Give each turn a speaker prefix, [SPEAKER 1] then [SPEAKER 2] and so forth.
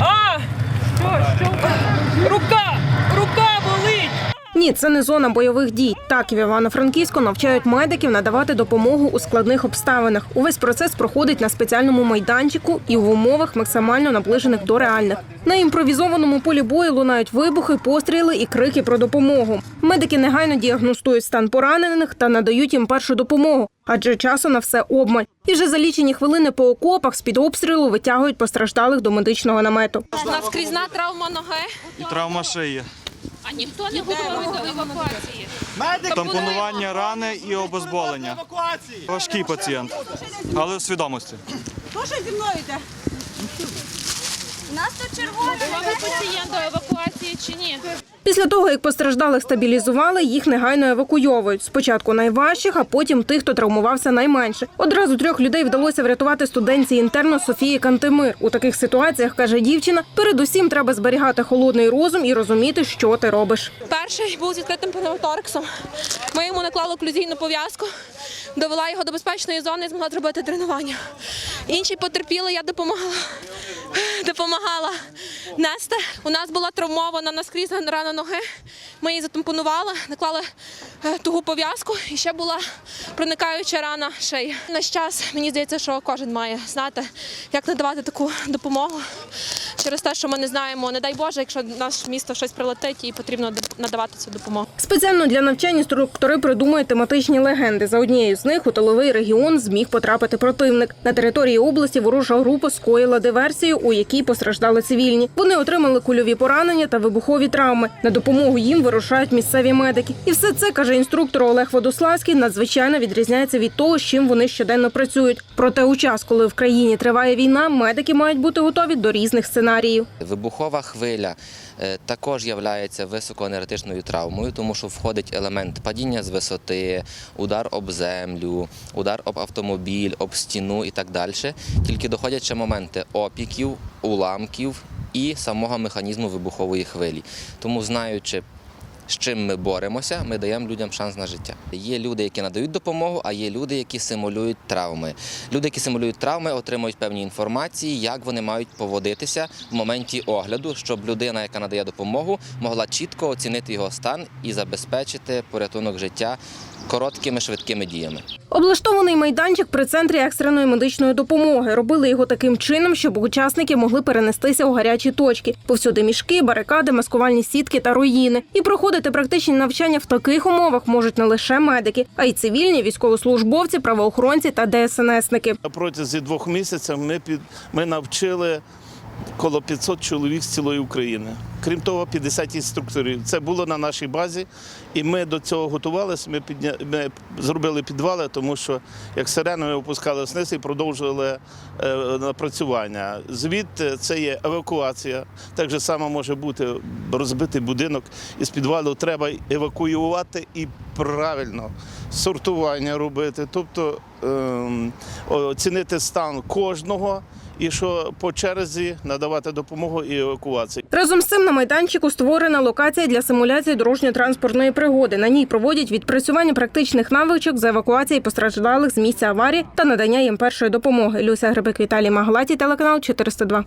[SPEAKER 1] А! Що, що? Рука! Рука болить!
[SPEAKER 2] Ні, це не зона бойових дій. Так, в Івано-Франківську навчають медиків надавати допомогу у складних обставинах. Увесь процес проходить на спеціальному майданчику і в умовах максимально наближених до реальних. На імпровізованому полі бою лунають вибухи, постріли і крики про допомогу. Медики негайно діагностують стан поранених та надають їм першу допомогу, адже часу на все обмаль. І вже за лічені хвилини по окопах з під обстрілу витягують постраждалих до медичного намету.
[SPEAKER 3] Наскрізна травма ноги.
[SPEAKER 4] і травма шиї,
[SPEAKER 3] А ніхто не готовий до евакуації.
[SPEAKER 4] тампонування рани і обезболення. Важкий пацієнт, але в свідомості.
[SPEAKER 3] Готовий пацієнт до евакуації чи ні?
[SPEAKER 2] Після того, як постраждалих стабілізували, їх негайно евакуйовують. Спочатку найважчих, а потім тих, хто травмувався найменше. Одразу трьох людей вдалося врятувати студентці інтерну Софії Кантемир. У таких ситуаціях каже дівчина: передусім треба зберігати холодний розум і розуміти, що ти робиш.
[SPEAKER 3] Перший був з відкритим пневмотораксом. Ми йому наклали оклюзійну пов'язку, довела його до безпечної зони і змогла зробити тренування. Інші потерпіли, я допомагала. Допомагала нести. У нас була травмована наскрізь рана ноги. Ми її затампонували, наклали е, тугу пов'язку і ще була проникаюча рана шиї. На час мені здається, що кожен має знати, як надавати таку допомогу. Через те, що ми не знаємо, не дай Боже, якщо в наше місто щось прилетить і потрібно надавати цю допомогу.
[SPEAKER 2] Спеціально для навчань інструктори придумують тематичні легенди. За однією з них у тиловий регіон зміг потрапити противник. На території області ворожа група скоїла диверсію, у якій постраждали цивільні. Вони отримали кульові поранення та вибухові травми. На допомогу їм вирушають місцеві медики. І все це каже інструктор Олег Водославський. Надзвичайно відрізняється від того, з чим вони щоденно працюють. Проте у час, коли в країні триває війна, медики мають бути готові до різних сценаріїв.
[SPEAKER 5] Вибухова хвиля е, також є високоенергетичною травмою, тому що входить елемент падіння з висоти, удар об землю, удар об автомобіль, об стіну і так далі. Тільки доходять ще моменти опіків, уламків і самого механізму вибухової хвилі. Тому, знаючи, з чим ми боремося, ми даємо людям шанс на життя. Є люди, які надають допомогу, а є люди, які симулюють травми. Люди, які симулюють травми, отримують певні інформації, як вони мають поводитися в моменті огляду, щоб людина, яка надає допомогу, могла чітко оцінити його стан і забезпечити порятунок життя короткими швидкими діями.
[SPEAKER 2] Облаштований майданчик при центрі екстреної медичної допомоги. Робили його таким чином, щоб учасники могли перенестися у гарячі точки. Повсюди мішки, барикади, маскувальні сітки та руїни. І проходити практичні навчання в таких умовах можуть не лише медики, а й цивільні військовослужбовці, правоохоронці та ДСНСники.
[SPEAKER 6] Протязі двох місяців ми, під, ми навчили коло 500 чоловік з цілої України. Крім того, 50 інструкторів. Це було на нашій базі, і ми до цього готувалися. Ми, підня... ми зробили підвали, тому що як сирени ми опускалися вниз і продовжували е, напрацювання. Звідти це є евакуація. Так же само може бути розбитий будинок. Із підвалу треба евакуювати і правильно сортування робити, тобто ем, оцінити стан кожного. І що по черзі надавати допомогу і евакуацію.
[SPEAKER 2] Разом з цим на майданчику створена локація для симуляції дорожньо-транспортної пригоди. На ній проводять відпрацювання практичних навичок з евакуації постраждалих з місця аварії та надання їм першої допомоги. Люся Грибик, Віталій Маглаті, телеканал 402.